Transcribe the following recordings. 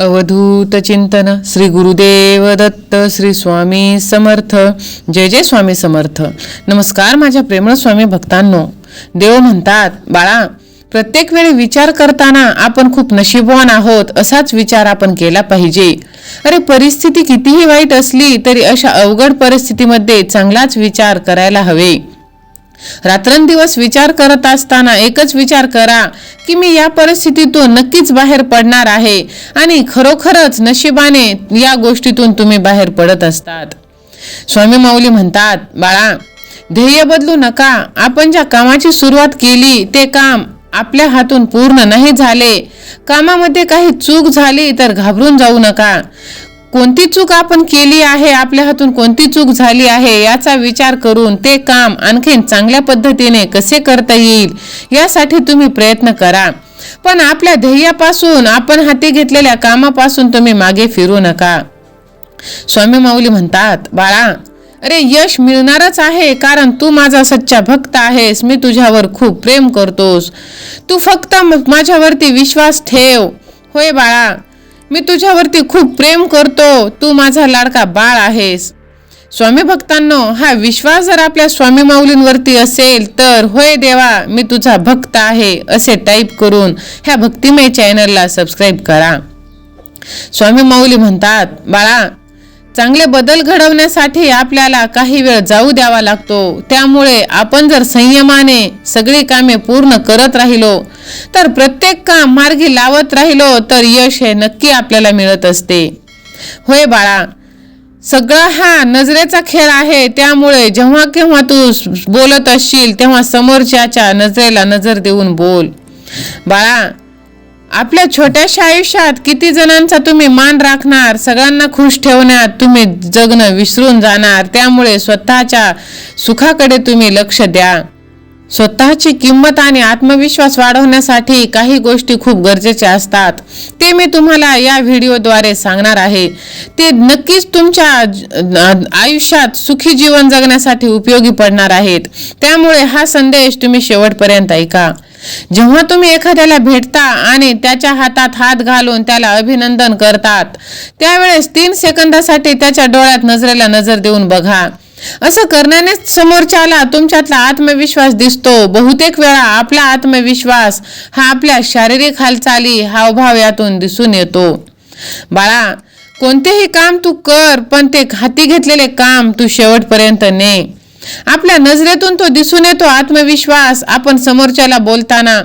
अवधूत चिंतन श्री गुरुदेव दत्त श्री स्वामी समर्थ. जय जय स्वामी समर्थ. नमस्कार माझ्या प्रेमळ स्वामी भक्तांनो. देव म्हणतात बाळा प्रत्येक वेळी विचार करताना आपण खूप नशीबवान आहोत असाच विचार आपण केला पाहिजे. अरे परिस्थिती कितीही वाईट असली तरी अशा अवघड परिस्थितीमध्ये चांगलाच विचार करायला हवे. रात्रंदिवस विचार करत असताना एकच विचार करा की मी या परिस्थितीतून नक्कीच बाहेर पडणार आहे आणि खरोखरच नशिबाने या गोष्टीतून तुम्ही बाहेर पडत असतात. स्वामी माऊली म्हणतात बाळा ध्येय बदलू नका. आपण ज्या कामाची सुरुवात केली ते काम आपल्या हातून पूर्ण नाही झाले. कामामध्ये काही चूक झाली तर घाबरून जाऊ नका. कोणती चूक आपण केली आहे आपल्या हातून कोणती चूक झाली आहे याचा विचार करून ते काम आणखीन चांगल्या पद्धतीने कसे करता येईल यासाठी तुम्ही प्रयत्न करा. पण आपल्या ध्येयापासून आपण हाती घेतलेल्या कामापासून तुम्ही मागे फिरू नका. स्वामी माऊली म्हणतात बाळा अरे यश मिळणारच आहे कारण तू माझा सच्चा भक्त आहेस मी तुझ्यावर खूप प्रेम करतोस. तू फक्त माझ्यावरती विश्वास ठेव. होय बाळा मी तुझ्यावरती खूप प्रेम करतो. तू माझा लाडका बाळ आहेस. स्वामी भक्तांनो हा विश्वास जर आपल्या स्वामी माऊलींवरती असेल तर होय देवा मी तुझा भक्त आहे असे टाईप करून ह्या भक्तिमय चॅनलला सबस्क्राईब करा. स्वामी माऊली म्हणतात बाळा चांगले बदल घडवण्यासाठी आपल्याला काही वेळ जाऊ द्यावा लागतो. त्यामुळे आपण जर संयमाने सगळी कामे पूर्ण करत राहिलो तर प्रत्येक काम मार्गी लावत राहिलो तर यश हे नक्की आपल्याला मिळत असते. होय बाळा सगळा हा नजरेचा खेळ आहे. त्यामुळे जेव्हा केव्हा तू बोलत असशील तेव्हा समोरच्याच्या नजरेला नजर देऊन बोल. बाळा आपल्या छोट्याशा आयुष्यात किती जणांचा तुम्ही मान राखणार सगळ्यांना खुश ठेवण्यात तुम्ही जगणं विसरून जाणार त्यामुळे स्वतःच्या सुखाकडे तुम्ही लक्ष द्या. स्वतःची किंमत आणि आत्मविश्वास वाढवण्यासाठी काही गोष्टी खूप गरजेच्या असतात. ते मी तुम्हाला या व्हिडिओद्वारे सांगणार आहे. ते नक्कीच तुमच्या आयुष्यात सुखी जीवन जगण्यासाठी उपयोगी पडणार आहेत. त्यामुळे हा संदेश तुम्ही शेवटपर्यंत ऐका. जेव्हा तुम्ही एखाद्याला भेटता आणि त्याच्या हातात हात घालून त्याला अभिनंदन करतात त्यावेळेस तीन सेकंदासाठी त्याच्या डोळ्यात नजरेला नजर देऊन बघा. असं करण्यानेच समोरच्याला तुमच्यातला आत्मविश्वास दिसतो. बहुतेक वेळा आपला आत्मविश्वास हा आपल्या शारीरिक हालचाली हावभाव यातून दिसून येतो. बाळा कोणतेही काम तू कर पण ते हाती घेतलेले काम तू शेवटपर्यंत ने. आपल्या नजरेतून तो दिसून येतो आत्मविश्वास. आपण समोरच्याला बोलताना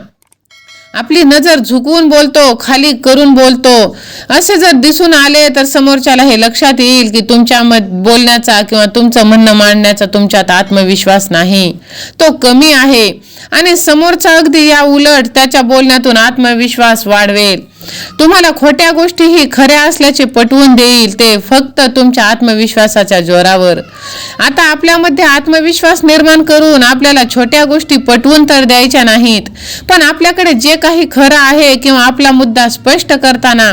आपली नजर झुकवून बोलतो खाली करून बोलतो. असे जर दिसून आले तर समोरच्याला हे लक्षात येईल की तुमच्या मत बोलण्याचा किंवा तुमचं म्हणणं मांडण्याचा तुमच्यात आत्मविश्वास नाही. तो कमी आहे. आणि समोरचा अगदी या उलट त्याच्या बोलण्यातून आत्मविश्वास वाढवेल. तुम्हाला खोट्या गोष्टी ही खऱ्या असल्याचे पटवून देईल ते फक्त तुमच्या आत्मविश्वासाच्या जोरावर. आता आपल्यामध्ये आत्मविश्वास निर्माण करून आपल्याला छोट्या गोष्टी पटवून तर द्यायच्या नाहीत पण आपल्याकडे जे काही खरं आहे किंवा आपला मुद्दा स्पष्ट करताना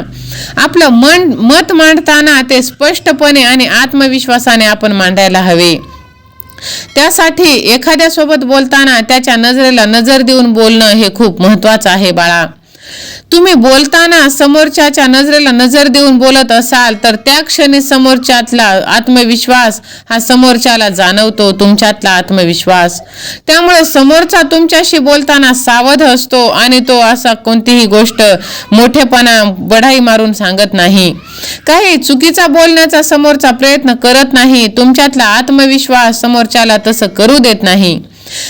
आपलं मन मत मांडताना ते स्पष्टपणे आणि आत्मविश्वासाने आपण मांडायला हवे. त्यासाठी एखाद्या सोबत बोलताना त्याच्या नजरेला नजर देऊन बोलणं हे खूप महत्वाचं आहे बाळा. तुम्ही बोलताना समोरच्याच्या नजरेला नजर देऊन बोलत असाल तर त्या क्षणी समोरच्यातला आत्मविश्वास हा समोरच्याला जाणवतो तुमच्यातला आत्मविश्वास. त्यामुळे समोरचा तुमच्याशी बोलताना सावध असतो आणि तो असा कोणतीही गोष्ट मोठेपणा बढाई मारून सांगत नाही. काही चुकीचा बोलण्याचा समोरचा प्रयत्न करत नाही तुमच्यातला आत्मविश्वास समोरच्याला तसं करू देत नाही.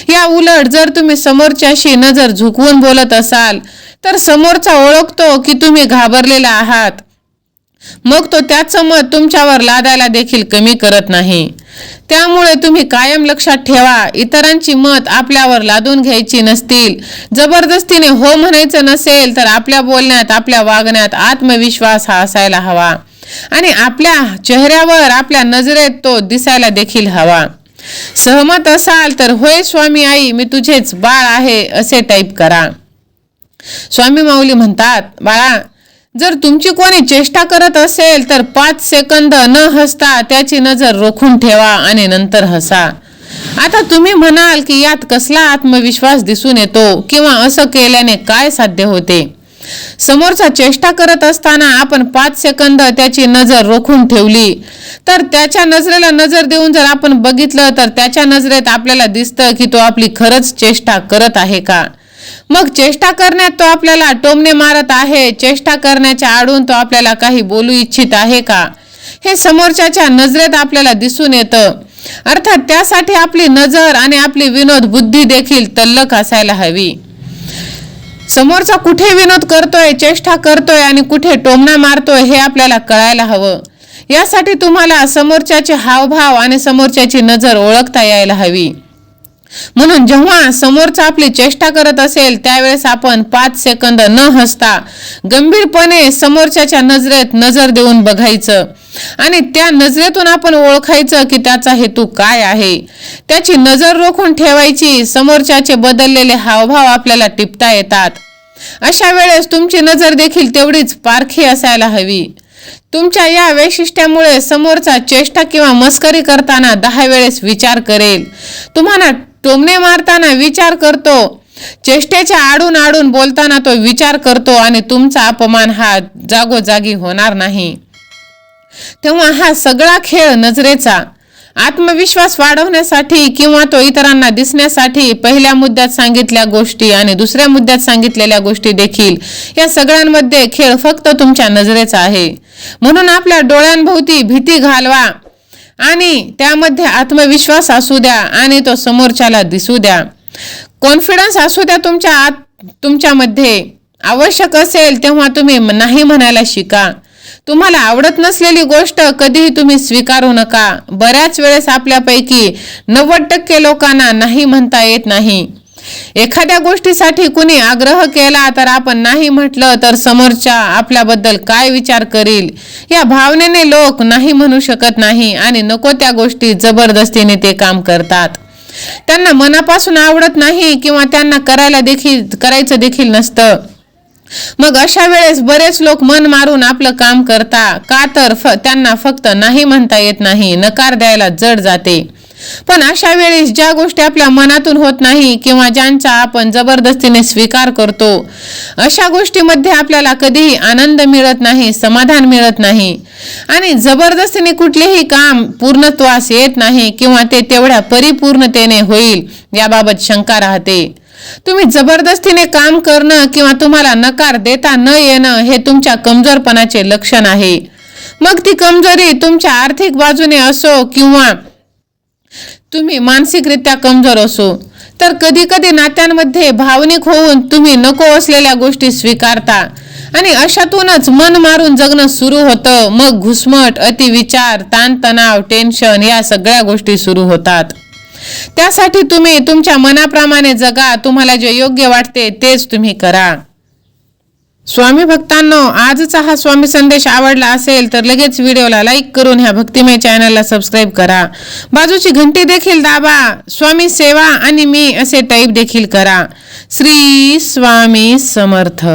या उलट जर तुम्ही समोरच्याशी नजर झुकवून बोलत असाल तर समोरचा ओळखतो की तुम्ही घाबरलेला आहात. मग तो त्याचं मत तुमच्यावर लादायला देखील कमी करत नाही. त्यामुळे तुम्ही कायम लक्षात ठेवा इतरांची मत आपल्यावर लादून घ्यायची नसतील. जबरदस्तीने हो म्हणायचं नसेल तर आपल्या बोलण्यात आपल्या वागण्यात आत्मविश्वास हा असायला हवा. आणि आपल्या चेहऱ्यावर आपल्या नजरेत तो दिसायला देखील हवा. सहमत असाल तर होय स्वामी आई मी तुझेच बाळ आहे असे टाईप करा. स्वामी माऊली म्हणतात बाळा जर तुमची कोणी चेष्टा करत असेल तर पाच सेकंद न हसता त्याची नजर रोखून ठेवा आणि नंतर हसा. आता तुम्ही म्हणाल की यात कसला आत्मविश्वास दिसून येतो किंवा असं केल्याने काय साध्य होते? समोरचा चेष्टा करत असताना आपण पाच सेकंद त्याची नजर रोखून ठेवली. तर त्याच्या नजरेला नजर देऊन जर आपण बघितलं तर त्याच्या नजरेत आपल्याला दिसतं की तो आपली खरंच चेष्टा करत आहे का? मग चेष्टा करण्यात तो आपल्याला टोमने मारत आहे. चेष्टा करण्याच्या आडून तो आपल्याला काही बोलू इच्छित आहे का? हे समोरच्याच्या नजरेत आपल्याला दिसून येतं. अर्थात त्यासाठी आपली नजर आणि आपली विनोद बुद्धी देखील तल्लक असायला हवी. समोरचा कुठे विनोद करतोय चेष्टा करतोय आणि कुठे टोमणा मारतोय हे आपल्याला कळायला हवं. यासाठी तुम्हाला समोरच्याचे हावभाव आणि समोरच्याची नजर ओळखता यायला हवी. म्हणून जेव्हा समोरचा आपली चेष्टा करत असेल त्यावेळेस आपण पाच सेकंद न हसता गंभीरपणे समोरच्याच्या नजरेत नजर देऊन बघायचं. आणि त्या नजरेतून आपण ओळखायचं की त्याचा हेतू काय आहे. त्याची नजर रोखून ठेवायची समोरच्याचे बदललेले हावभाव आपल्याला टिपता येतात. अशा वेळेस तुमची नजर देखील तेवढीच पारखी असायला हवी. तुमच्या या वैशिष्ट्यामुळे समोरचा चेष्टा किंवा मस्करी करताना दहा वेळेस विचार करेल. तुम्हाला टोमणे मारताना विचार करतो. चेष्टेच्या आडून आडून बोलताना तो विचार करतो आणि तुमचा अपमान हा जागोजागी होणार नाही. तेव्हा हा सगळा खेळ नजरेचा आत्मविश्वास वाढवण्यासाठी किंवा तो इतरांना दिसण्यासाठी पहिल्या मुद्द्यात सांगितल्या गोष्टी आणि दुसऱ्या मुद्द्यात सांगितलेल्या गोष्टी देखील या सगळ्यांमध्ये खेळ फक्त तुमच्या नजरेचा आहे. म्हणून आपल्या डोळ्यांभोवती भीती घालवा. आणि त्यामध्ये आत्मविश्वास असू द्या आणि तो समोरच्याला दिसू द्या. कॉन्फिडन्स असू द्या तुमच्या आत तुमच्यामध्ये. आवश्यक असेल तेव्हा तुम्ही नाही म्हणायला शिका. तुम्हाला आवडत नसलेली गोष्ट कधीही तुम्ही स्वीकारू नका. बऱ्याच वेळेस आपल्यापैकी नव्वद टक्के लोकांना नाही म्हणता येत नाही. एखाद्या गोष्टीसाठी कुणी आग्रह केला तर आपण नाही म्हटलं तर समोरच्या आपल्याबद्दल काय विचार करील? या भावनेने लोक नाही म्हणू शकत नाही आणि नको त्या गोष्टी जबरदस्तीने ते काम करतात. त्यांना मनापासून आवडत नाही किंवा त्यांना करायला देखील करायचं देखील नसतं. मग अशा वेळेस बरेच लोक मन मारून आपलं काम करता का तर फ त्यांना फक्त नाही म्हणता येत नाही नकार द्यायला जड जाते. पण अशा वेळेस ज्या गोष्टी आपल्या मनातून होत नाही किंवा ज्यांचा आपण जबरदस्तीने स्वीकार करतो अशा गोष्टीमध्ये आपल्याला कधीही आनंद मिळत नाही समाधान मिळत नाही. आणि जबरदस्तीने कुठलेही काम पूर्णत्वास येत नाही किंवा ते तेवढ्या परिपूर्णतेने होईल याबाबत शंका राहते. तुम्ही जबरदस्तीने काम करणं किंवा तुम्हाला नकार देता न येणं हे तुमच्या कमजोरपणाचे लक्षण आहे. मग ती कमजोरी तुमच्या आर्थिक बाजूने असो किंवा तुम्ही मानसिकरित्या कमजोर असो. तर कधी कधी नात्यांमध्ये भावनिक होऊन तुम्ही नको असलेल्या गोष्टी स्वीकारता. आणि अशातूनच मन मारून जगणं सुरू होतं. मग घुसमट अतिविचार ताणतणाव टेन्शन या सगळ्या गोष्टी सुरू होतात. त्यासाठी तुम्ही तुमच्या मनाप्रमाणे जगा. तुम्हाला जे योग्य वाटते तेच तुम्ही करा. स्वामी भक्तांनो आजचा हा स्वामी संदेश आवडला असेल तर लगेच व्हिडिओला लाईक करून ह्या भक्तिमय चॅनलला सबस्क्राईब करा. बाजूची घंटी देखील दाबा. स्वामी सेवा आणि मी असे टाईप देखील करा. श्री स्वामी समर्थ.